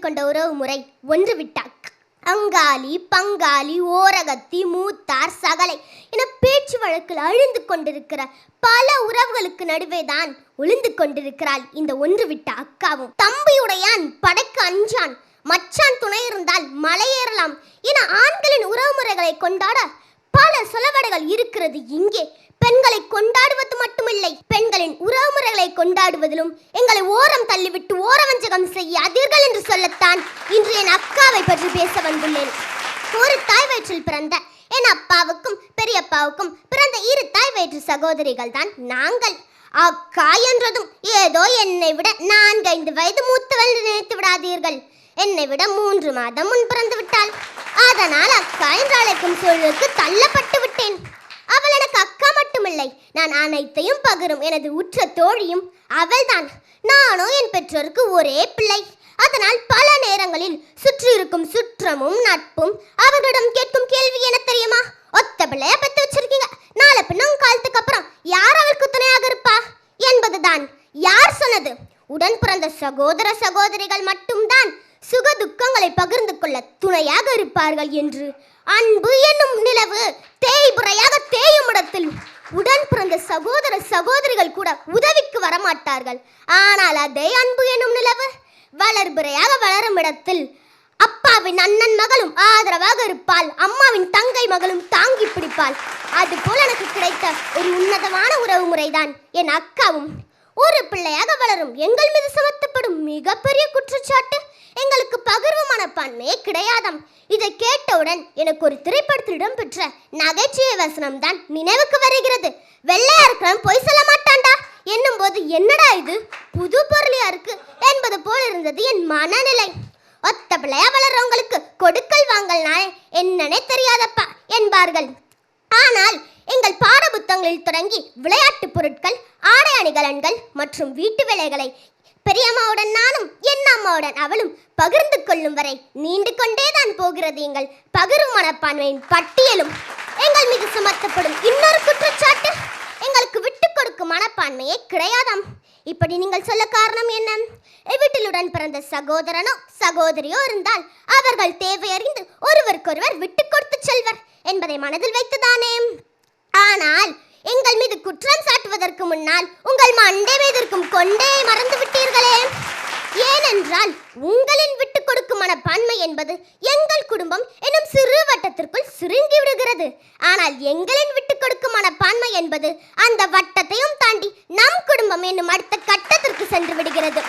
கொண்ட உறவு முறை ஒன்று விட்டாக் அங்காளி பங்காளி ஓரகத்தி மூத்தார் சகலை என பேச்சு வழக்கில் அழிந்து கொண்டிருக்கிற பல உறவுகளுக்கு நடுவே தான் ஒளிந்து கொண்டிருக்கிறாள் இந்த ஒன்று விட்ட அக்காவும். தம்பியுடையான் படைக்கு அஞ்சான் மச்சான் துணை இருந்தால் மலையேறலாம் என ஆண்களின் உறவுமுறைகளை கொண்டாட பெண்கள் இருக்கிறது இங்கே. பெண்களை கொண்டாடுவது மட்டுமில்லை. பெண்களின் உறவுமுறைகளை கொண்டாடுவதிலும் எங்களை ஓரம் தள்ளிவிட்டு ஓரவஞ்சகம் செய்யாதீர்கள் என்று சொல்லத்தான் இன்று என் அக்காவை பற்றி பேச வந்துள்ளேன். ஒரு தாய் வயிற்றில் பிறந்த என் அப்பாவுக்கும் பெரியப்பாவுக்கும் பிறந்த இரு தாய் வயிற்று சகோதரிகள் தான் நாங்கள். அக்கா என்றதும் ஏதோ என்னை விட நான்கைந்து வயது மூத்தவள் நினைத்து விடாதீர்கள். என்னை விட மூன்று மாதம் முன் பிறந்து விட்டாள் அதனால் அக்கா என்று அழைக்கும் சூழலுக்கு தள்ளப்பட்டு விட்டேன். அவள் எனக்கு அக்கா மட்டுமில்லை. நான் அனைத்தையும் பகிரும் எனது உற்ற தோழியும் அவள்தான். நானும் என் பெற்றோருக்கு ஒரே பிள்ளை. அதனால் பல நேரங்களில் சுற்றி இருக்கும் சுற்றமும் நட்பும் அவர்களிடம் கேட்கும் கேள்வி என தெரியுமா? ஒத்த பிள்ளைய பெத்து வச்சிருக்கீங்க. நாளை பின்ன உங்க காலத்துக்கு அப்புறம் யார் அவளுக்கு துணையாக இருப்பா? என்பதுதான் யார் சொன்னது? உடன் பிறந்த சகோதர சகோதரிகள் மட்டும்தான். சுக துக்கங்களை பகிர்ந்து கொள்ள துணையாக இருப்பார்கள் என்று அன்பு என்னும் நிலவு தேய்புறையாக தேயும் இடத்தில் உடன் பிறந்த சகோதர சகோதரிகள் கூட உதவிக்கு வரமாட்டார்கள். ஆனால் அதே அன்பு என்னும் நிலவு வளர்புறையாக வளரும் இடத்தில் அப்பாவின் அண்ணன் மகளும் ஆதரவாக இருப்பாள் அம்மாவின் தங்கை மகளும் தாங்கி பிடிப்பாள். அதுபோல் எனக்கு கிடைத்த ஒரு உன்னதமான உறவு முறைதான் என் அக்காவும். ஒரு பிள்ளையாக வளரும் எங்கள் மீது சுமத்தப்படும் மிகப்பெரிய குற்றச்சாட்டு எங்களுக்கு பகிர்வு மனப்பான்மையே கிடையாதாம். இதை கேட்டவுடன் எனக்கு ஒரு திரைப்படத்தில் இடம்பெற்ற நகைச்சுவை வசனம் தான் நினைவுக்கு வருகிறது. வெள்ளையா இருக்கிறவன் பொய் சொல்ல மாட்டான்டா. என்னும் போது என்னடா இது? புது பொருளியா இருக்கு என்பது போல் இருந்தது என் மனநிலை. ஒத்த பிள்ளையா வளர்றவங்களுக்கு கொடுக்கல் வாங்கல்னால் என்னன்னே தெரியாதப்பா என்பார்கள். ஆனால் எங்கள் பாட புத்தகங்களில் தொடங்கி விளையாட்டு பொருட்கள் ஆடை அணிகலன்கள் மற்றும் வீட்டு வேலைகளை பெரியம்மாவுடன் நானும் என் அவளும் பகிர்ந்து கொள்ளும் வரை நீண்டு கொண்டேதான் போகிறது எங்கள் பகிரும் மனப்பான்மையின் பட்டியலும். எங்கள் மீது சுமத்தப்படும் இன்னொரு குற்றச்சாட்டு எங்களுக்கு விட்டு கொடுக்கும் மனப்பான்மையே கிடையாதாம். இப்படி நீங்கள் சொல்ல காரணம் என்ன? வீட்டிலுடன் பிறந்த சகோதரனோ சகோதரியோ இருந்தால் அவர்கள் தேவையறிந்து ஒருவருக்கொருவர் விட்டு கொடுத்து செல்வர் என்பதை மனதில் வைத்துதானே? ஆனால் எங்கள் மீது குற்றம் சாட்டுவதற்கு முன்னால் உங்கள் மண்டை மீதிருக்கும் கொண்டே மறந்து ஏனென்றால் உங்களின் விட்டு கொடுக்கும் மனப்பான்மை என்பது எங்கள் குடும்பம் என்னும் சிறு வட்டத்திற்குள் சுருங்கி விடுகிறது. ஆனால் எங்களின் விட்டு கொடுக்கும் மனப்பான்மை என்பது அந்த வட்டத்தையும் தாண்டி நம் குடும்பம் என்னும் அடுத்த கட்டத்திற்கு சென்று விடுகிறது.